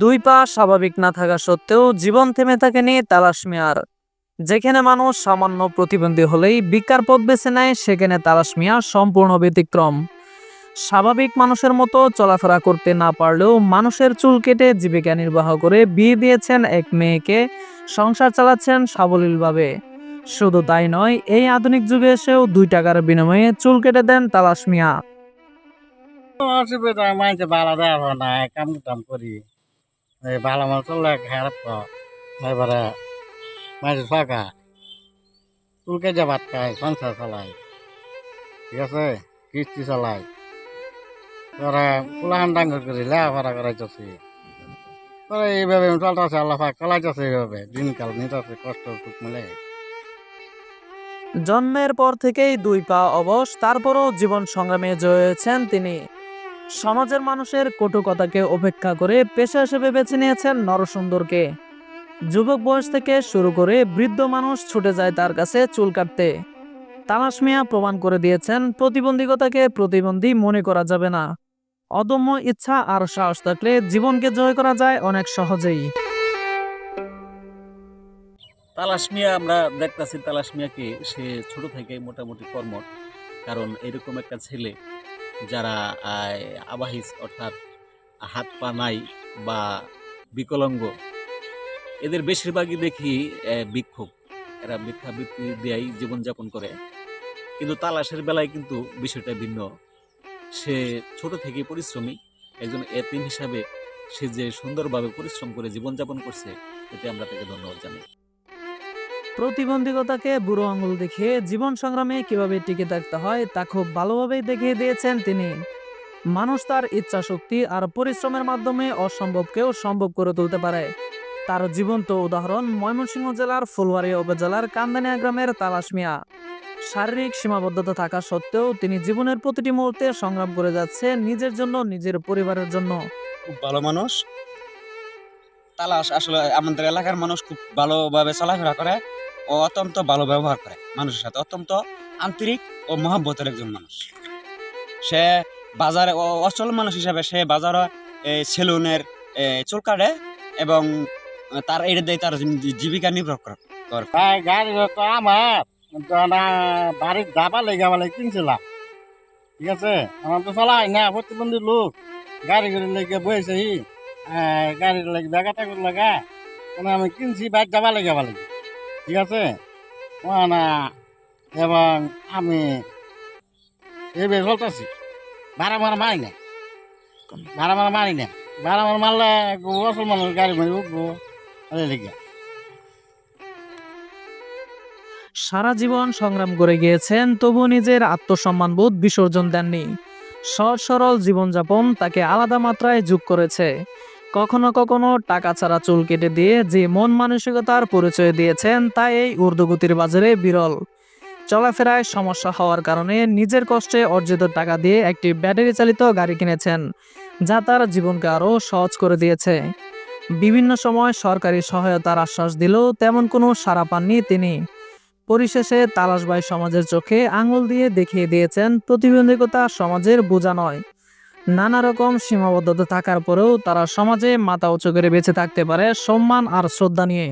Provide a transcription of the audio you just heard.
দুই পা স্বাভাবিক না থাকা সত্ত্বেও জীবন থেমে থাকেনি তালাশ মিয়ার। যেখানে মানুষ সামান্য প্রতিবন্ধী হলেই বিকার পথ বেছে নেয়, সেখানে তালাশ মিয়া সম্পূর্ণ ব্যতিক্রম। স্বাভাবিক মানুষের মতো চলাফেরা করতে না পারলেও মানুষের চুল কেটে জীবিকা নির্বাহ করে বিয়ে দিয়েছেন এক মেয়েকে, সংসার চালাচ্ছেন সাবলীলভাবে। শুধু তাই নয়, এই আধুনিক যুগে এসেও দুই টাকার বিনিময়ে চুল কেটে দেন তালাশ মিয়া। অসুবিধা ভালো দেওয়া কাম টাম করি। ভালো মাল চললে খারাপ এবারে মাইছে ফাঁকা। চুলকে যে ভাত খায়, সংসার চালাই ঠিক আছে? কিস্তি চালাই তোরা কুলাহান ডাঙ্গর করি লেখাপড়া করাইতেছি। তোরা এইভাবে চলতেছে, আল্লাহ চালাইতেছে এইভাবে। দিনকাল নিতেছে, কষ্ট টুক মিলে। জন্মের পর থেকেই দুই পা অবশ, তারপরও জীবন সংগ্রামে জয়েছেন তিনি। সমাজের মানুষের কটু কথাকে উপেক্ষা করে পেশা হিসেবে বেছে নিয়েছেন নরসুন্দরকে। যুবক বয়স থেকে শুরু করে বৃদ্ধ মানুষ ছুটে যায় তার কাছে চুল কাটতে। তালাশ মিয়া প্রমাণ করে দিয়েছেন, প্রতিবন্ধীকতাকে প্রতিবন্ধী মনে করা যাবে না। অদম্য ইচ্ছা আর সাহস থাকলে জীবনকে জয় করা যায় অনেক সহজেই। তালাশ মিয়া, আমরা দেখতেছি তালাশ মিয়াকে সে ছোট থেকে মোটামুটি কর্মঠ, কারণ এরকম একটা ছেলে যারা আবাহিস অর্থাৎ হাত পা নাই বা বিকলাঙ্গ, এদের বেশিরভাগই দেখি বিক্ষোভ। এরা ভিক্ষা বৃত্তি দিয়েই জীবনযাপন করে। কিন্তু তালাশের বেলায় কিন্তু বিষয়টা ভিন্ন। সে ছোট থেকে পরিশ্রমী, একজন এতিম হিসাবে সে যে সুন্দরভাবে পরিশ্রম করে জীবনযাপন করছে, এতে আমরা তাকে ধন্যবাদ জানাই। প্রতিবন্ধকতাকে বুড়ো আঙুল দেখিয়ে জীবন সংগ্রামে কীভাবে টিকে থাকতে হয় তা খুব ভালোভাবেই দেখিয়ে দিয়েছেন তিনি। মানুষ তার ইচ্ছা শক্তি আর পরিশ্রমের মাধ্যমে অসম্ভবকেও সম্ভব করে তুলতে পারে। তার জীবন্ত উদাহরণ ময়মনসিংহ জেলার ফুলবাড়ী উপজেলার কান্দানিয়া গ্রামের তালাশ মিয়া। শারীরিক সীমাবদ্ধতা থাকা সত্ত্বেও তিনি জীবনের প্রতিটি মুহূর্তে সংগ্রাম করে যাচ্ছে নিজের জন্য, নিজের পরিবারের জন্য। খুব ভালো মানুষ। তালাশ আসলে আমাদের এলাকার মানুষ খুব ভালোভাবে চলাফেরা করে। ও অত্যন্ত ভালো ব্যবহার করে মানুষের সাথে, অত্যন্ত আন্তরিক ও মহাব্বতের একজন মানুষ। সে বাজারে অচল মানুষ হিসাবে সে বাজারে সেলুনের চুল কাটে এবং তার, এটা দিয়ে তার জীবিকা নির্ভর করে। তো চলাই না, প্রতিবন্ধী লোক। গাড়ি মানে আমি কিনছি বাইক যাবা লেগে লেগে। ঠিক আছে? ও না এবং আমি এইভাবে চলতেছি ভাড়া মারা মারি না। ভাড়া মারা মারি না। ভাড়া মারা মারলে অসল মানুষ গাড়ি মারি উঠবো। লেগে সারা জীবন সংগ্রাম করে গিয়েছেন তবু নিজের আত্মসম্মান আত্মসম্মানবোধ বিসর্জন দেননি। সরল জীবনযাপন তাকে আলাদা মাত্রায় যোগ করেছে। কখনো কখনো টাকা ছাড়া চুল কেটে দিয়ে যে মন মানসিকতার পরিচয় দিয়েছেন তা এই ঊর্ধ্বগতির বাজারে বিরল। চলাফেরায় সমস্যা হওয়ার কারণে নিজের কষ্টে অর্জিত টাকা দিয়ে একটি ব্যাটারি চালিত গাড়ি কিনেছেন, যা তার জীবনকে আরও সহজ করে দিয়েছে। বিভিন্ন সময় সরকারি সহায়তার আশ্বাস দিলেও তেমন কোনো সাড়া পাননি তিনি। পরিশেষে তালাশবাই সমাজের চোখে আঙুল দিয়ে দেখিয়ে দিয়েছেন, প্রতিবন্ধকতা সমাজের বোঝা নয়। নানা রকম সীমাবদ্ধতা থাকার পরেও তারা সমাজে মাথা উঁচু করে বেঁচে থাকতে পারে সম্মান আর শ্রদ্ধা নিয়ে।